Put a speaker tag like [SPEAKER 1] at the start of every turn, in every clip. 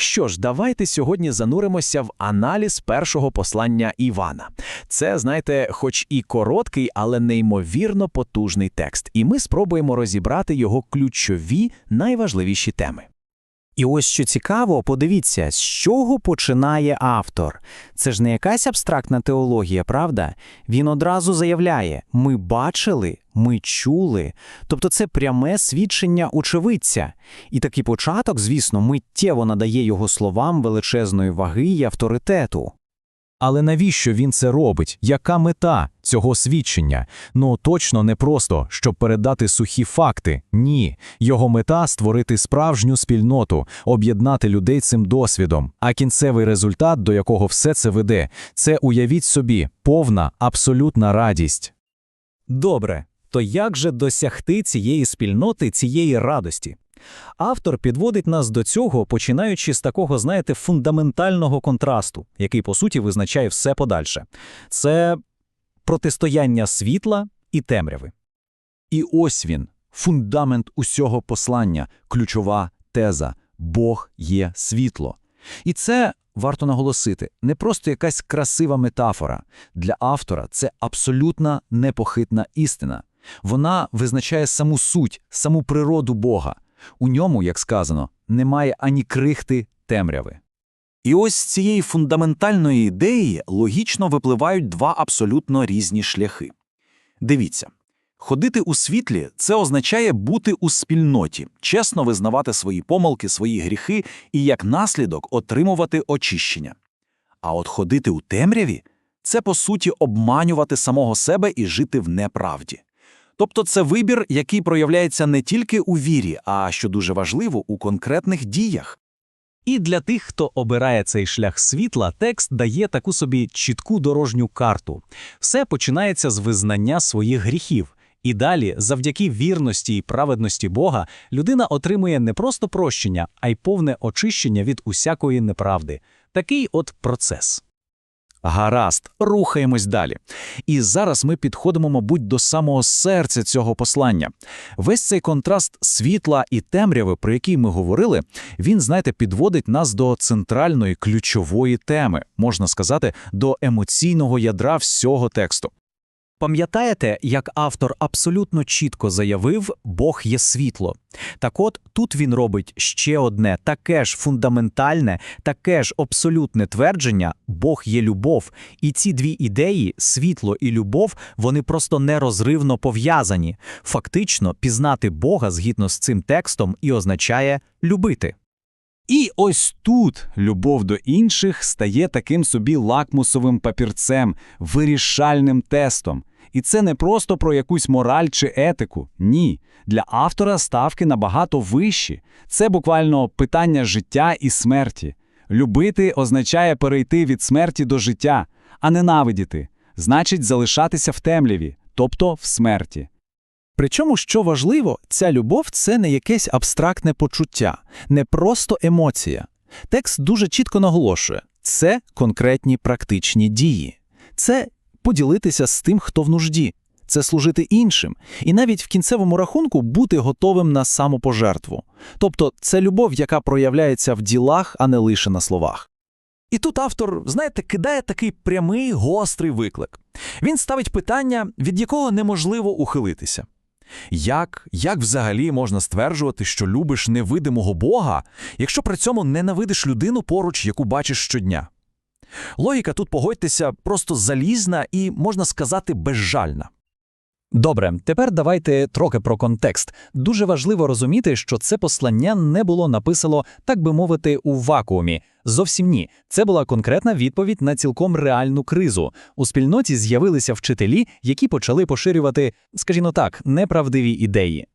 [SPEAKER 1] Що ж, давайте сьогодні зануримося в аналіз першого послання Івана. Це, знаєте, хоч і короткий, але неймовірно потужний текст, і ми спробуємо розібрати його ключові найважливіші теми.
[SPEAKER 2] І ось що цікаво, подивіться, з чого починає автор. Це ж не якась абстрактна теологія, правда? Він одразу заявляє: ми бачили, ми чули. Тобто це пряме свідчення очевидця. І такий початок, звісно, миттєво надає його словам величезної ваги і авторитету.
[SPEAKER 3] Але навіщо він це робить? Яка мета цього свідчення? Ну точно не просто, щоб передати сухі факти. Ні. Його мета створити справжню спільноту, об'єднати людей цим досвідом. А кінцевий результат, до якого все це веде, це уявіть собі, повна, абсолютна радість.
[SPEAKER 4] Добре, то як же досягти цієї спільноти, цієї радості? Автор підводить нас до цього, починаючи з такого, знаєте, фундаментального контрасту, який, по суті, визначає все подальше. Це протистояння світла і темряви.
[SPEAKER 5] І ось він, фундамент усього послання, ключова теза Бог є світло. І це, варто наголосити, не просто якась красива метафора. Для автора це абсолютна непохитна істина. Вона визначає саму суть, саму природу Бога. У ньому, як сказано, немає ані крихти темряви. І ось з цієї фундаментальної ідеї логічно випливають два абсолютно різні шляхи. Дивіться, ходити у світлі це означає бути у спільноті, чесно визнавати свої помилки, свої гріхи і як наслідок отримувати очищення. А от ходити у темряві це по суті обманювати самого себе і жити в неправді. Тобто це вибір, який проявляється не тільки у вірі, а що дуже важливо, у конкретних діях.
[SPEAKER 4] І для тих, хто обирає цей шлях світла, текст дає таку собі чітку дорожню карту. Все починається з визнання своїх гріхів. І далі, завдяки вірності і праведності Бога, людина отримує не просто прощення, а й повне очищення від усякої неправди. Такий от процес.
[SPEAKER 5] Гаразд, рухаємось далі. І зараз ми підходимо, мабуть, до самого серця цього послання. Весь цей контраст світла і темряви, про який ми говорили, він, знаєте, підводить нас до центральної ключової теми, можна сказати, до емоційного ядра всього тексту.
[SPEAKER 2] Пам'ятаєте, як автор абсолютно чітко заявив Бог є світло. Так от тут він робить ще одне таке ж фундаментальне, таке ж абсолютне твердження Бог є любов. І ці дві ідеї, світло і любов, вони просто нерозривно пов'язані. Фактично, пізнати Бога згідно з цим текстом і означає любити.
[SPEAKER 5] І ось тут любов до інших стає таким собі лакмусовим папірцем, вирішальним тестом. І це не просто про якусь мораль чи етику. Ні. Для автора ставки набагато вищі. Це буквально питання життя і смерті. Любити означає перейти від смерті до життя, а ненавидіти значить залишатися в темряві, тобто в смерті.
[SPEAKER 1] Причому, що важливо, ця любов це не якесь абстрактне почуття, не просто емоція. Текст дуже чітко наголошує це конкретні практичні дії. Це поділитися з тим, хто в нужді, це служити іншим, і навіть в кінцевому рахунку бути готовим на самопожертву. Тобто це любов, яка проявляється в ділах, а не лише на словах. І тут автор, знаєте, кидає такий прямий гострий виклик. Він ставить питання, від якого неможливо ухилитися. Як, як взагалі можна стверджувати, що любиш невидимого Бога, якщо при цьому ненавидиш людину поруч, яку бачиш щодня? Логіка тут, погодьтеся, просто залізна і, можна сказати, безжальна.
[SPEAKER 4] Добре, тепер давайте трохи про контекст. Дуже важливо розуміти, що це послання не було написано, так би мовити, у вакуумі. Зовсім ні. Це була конкретна відповідь на цілком реальну кризу. У спільноті з'явилися вчителі, які почали поширювати, скажімо так, неправдиві ідеї.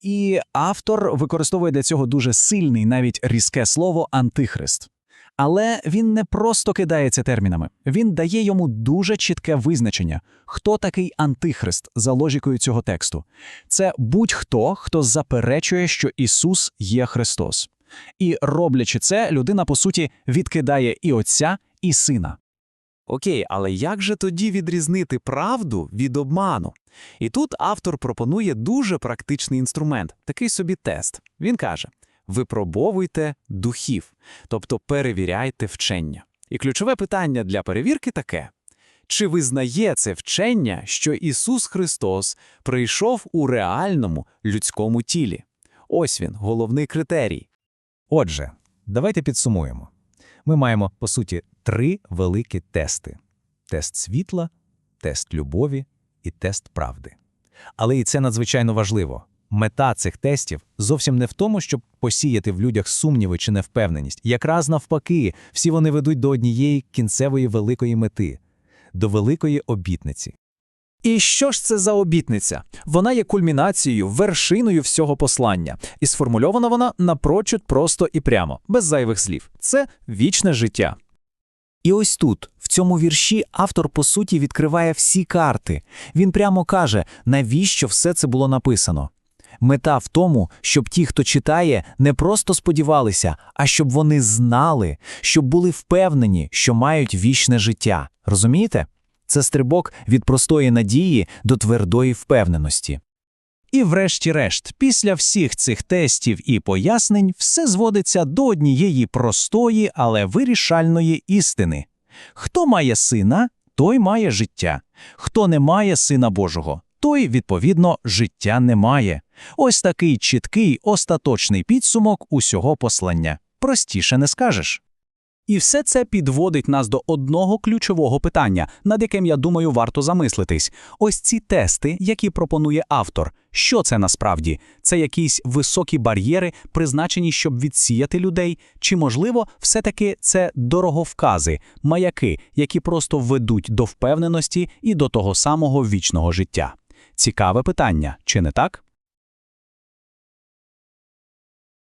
[SPEAKER 4] І автор використовує для цього дуже сильний, навіть різке слово антихрист. Але він не просто кидається термінами, він дає йому дуже чітке визначення, хто такий антихрист за логікою цього тексту. Це будь-хто, хто заперечує, що Ісус є Христос. І роблячи це, людина, по суті, відкидає і Отця, і Сина. Окей, але як же тоді відрізнити правду від обману? І тут автор пропонує дуже практичний інструмент, такий собі тест. Він каже:
[SPEAKER 5] випробовуйте духів, тобто перевіряйте вчення. І ключове питання для перевірки таке: чи визнає це вчення, що Ісус Христос прийшов у реальному людському тілі? Ось він, головний критерій.
[SPEAKER 3] Отже, давайте підсумуємо. Ми маємо, по суті, три великі тести: тест світла, тест любові і тест правди. Але і це надзвичайно важливо. Мета цих тестів зовсім не в тому, щоб посіяти в людях сумніви чи невпевненість. Якраз навпаки, всі вони ведуть до однієї кінцевої великої мети до великої обітниці.
[SPEAKER 1] І що ж це за обітниця? Вона є кульмінацією, вершиною всього послання, і сформульована вона напрочуд просто і прямо, без зайвих слів. Це вічне життя.
[SPEAKER 2] І ось тут, в цьому вірші, автор по суті відкриває всі карти. Він прямо каже, навіщо все це було написано. Мета в тому, щоб ті, хто читає, не просто сподівалися, а щоб вони знали, щоб були впевнені, що мають вічне життя. Розумієте? Це стрибок від простої надії до твердої впевненості. І врешті-решт, після всіх цих тестів і пояснень, все зводиться до однієї простої, але вирішальної істини. Хто має сина, той має життя. Хто не має сина Божого, той, відповідно, життя не має. Ось такий чіткий, остаточний підсумок усього послання. Простіше не скажеш.
[SPEAKER 4] І все це підводить нас до одного ключового питання, над яким, я думаю, варто замислитись. Ось ці тести, які пропонує автор. Що це насправді? Це якісь високі бар'єри, призначені, щоб відсіяти людей? Чи, можливо, все-таки це дороговкази, маяки, які просто ведуть до впевненості і до того самого вічного життя? Цікаве питання, чи не так?